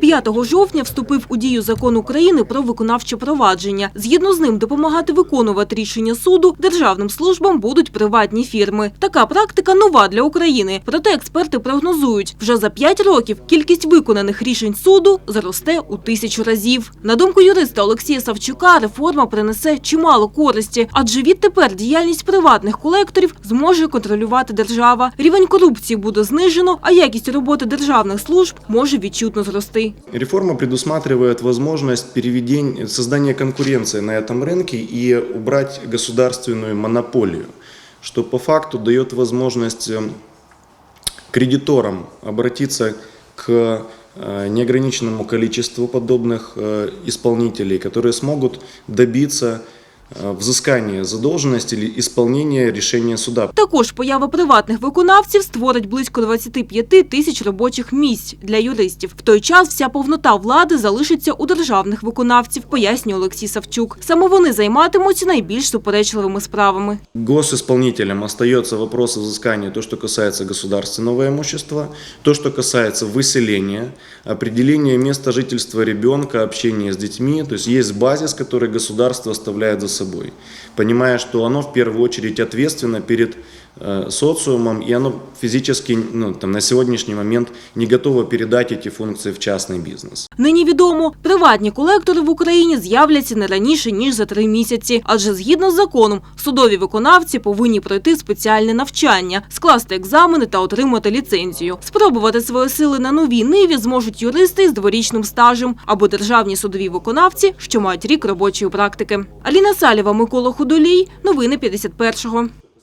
5 жовтня вступив у дію закон України про виконавче провадження. Згідно з ним, допомагати виконувати рішення суду державним службам будуть приватні фірми. Така практика нова для України. Проте експерти прогнозують, вже за 5 років кількість виконаних рішень суду зросте у тисячу разів. На думку юриста Олексія Савчука, реформа принесе чимало користі, адже відтепер діяльність приватних колекторів зможе контролювати держава. Рівень корупції буде знижено, а якість роботи державних служб може відчутно зрости. Реформа предусматривает возможность переведения, создания конкуренции на этом рынке и убрать государственную монополию, что по факту дает возможность э, кредиторам обратиться к э, неограниченному количеству подобных э, исполнителей, которые смогут добиться э, взыскания задолженности или исполнения решения суда. Також поява приватних виконавців створить близько 25 тисяч робочих місць для юристів. В той час вся повнота влади залишиться у державних виконавців, пояснює Олексій Савчук. Саме вони займатимуться найбільш суперечливими справами. Госисполнителям остается вопрос взыскания, то, что касается государственного имущества, то, что касается выселения, определения места жительства ребенка, общения с детьми. То есть есть базис, который государство оставляет за собой, понимая, что оно в первую очередь ответственно перед социумом, и оно физически ну, там, на сегодняшний момент не готово передать эти функции в частный бизнес. Нині відомо, приватні колектори в Україні з'являться не раніше, ніж за три місяці. Адже згідно з законом, судові виконавці повинні пройти спеціальне навчання, скласти екзамени та отримати ліцензію. Спробувати свої сили на новій ниві зможуть юристи з дворічним стажем або державні судові виконавці, що мають рік робочої практики. Аліна Салєва, Микола Худолій. Новини 51-го.